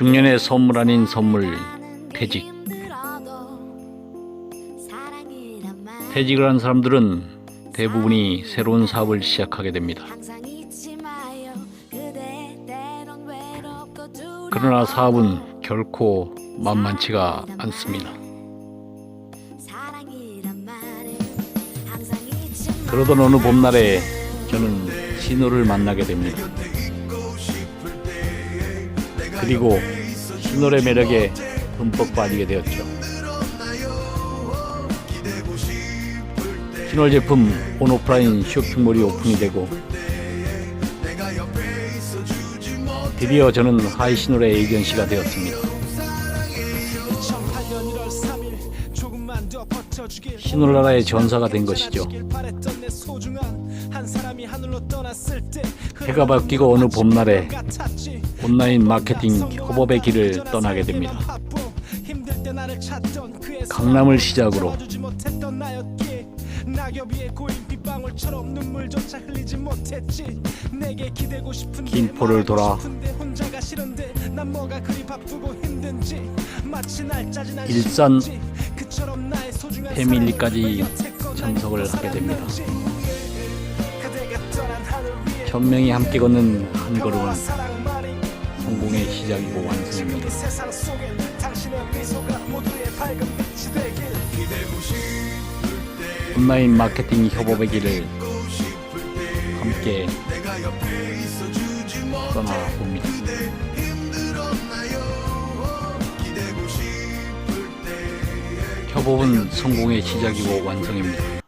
중년의 선물 아닌 선물 퇴직 퇴직을 한 사람들은 대부분이 새로운 사업을 시작하게 됩니다. 그러나 사업은 결코 만만치가 않습니다. 그러던 어느 봄날에 저는 신호를 만나게 됩니다. 그리고 신호의 매력에 흠뻑 빠지게 되었죠. 신월 제품 온오프라인 쇼핑몰이 오픈이 되고 드디어 저는 하이신월의 에이전시가 되었습니다. 2008년 1월 3일 조금만 더 버텨주길 신월나라의 전사가 된 것이죠. 해가 바뀌고 어느 봄날에 온라인 마케팅 협업의 길을 떠나게 됩니다. 강남을 시작으로 김포를 돌아 일산 패밀리까지 참석을 날 하게 됩니다. 천명이 함께 걷는 한 걸음은 성공의 시작이고 완성입니다. 온라인 마케팅 협업의 길을 함께 떠나봅니다. 협업은 성공의 시작이고 완성입니다.